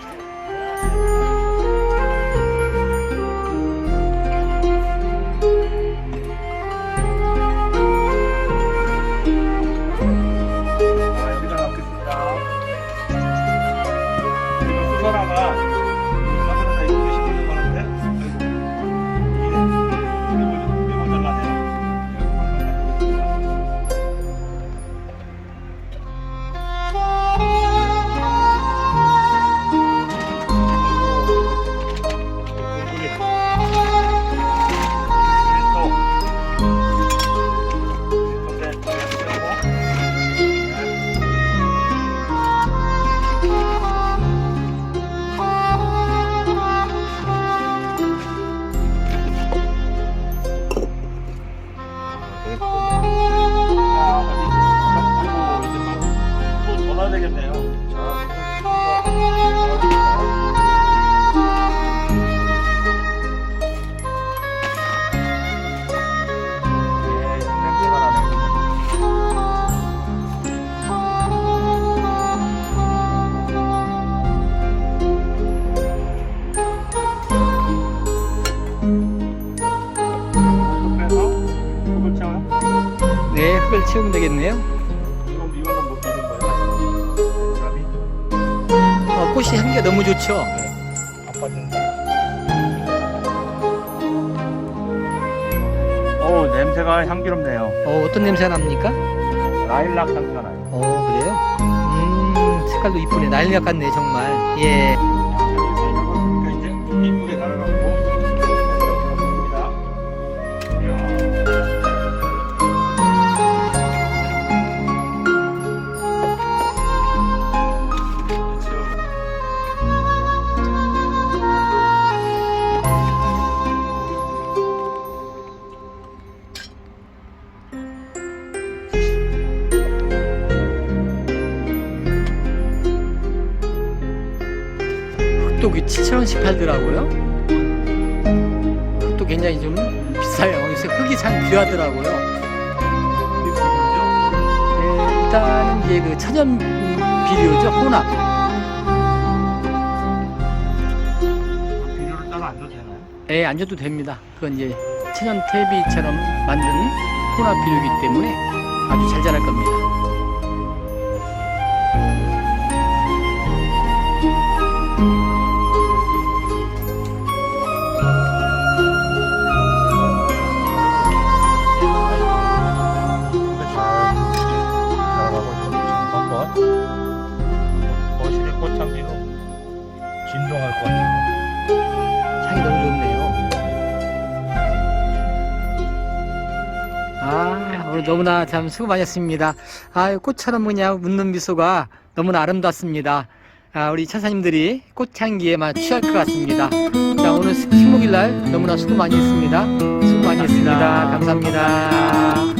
자, 전화 되겠네요. 채우면 되겠네요. 사람이 어, 꽃이 향기가 너무 좋죠. 오 냄새가 향기롭네요. 어, 어떤 냄새가 납니까? 라일락 향기가 나요. 어, 그래요? 음, 색깔도 이쁘네. 난리락 같네, 정말. 예. 흙도 7,000원씩 팔더라고요. 흙도 굉장히 좀 비싸요. 요새 흙이 참 귀하더라고요. 예, 일단은 이제 그 천연 비료죠. 혼합. 비료를 따로 안 줘도 되나요? 예, 안 줘도 됩니다. 그건 이제 천연 퇴비처럼 만든 혼합 비료이기 때문에 아주 잘 자랄 겁니다. 향이 너무 좋네요. 아, 오늘 너무나 참 수고 많으셨습니다. 아, 꽃처럼 그냥 웃는 미소가 너무나 아름답습니다. 아, 우리 천사님들이 꽃향기에 막 취할 것 같습니다. 자, 오늘 식목일 날 너무나 수고 많이 했습니다. 수고 많이 했습니다. 감사합니다.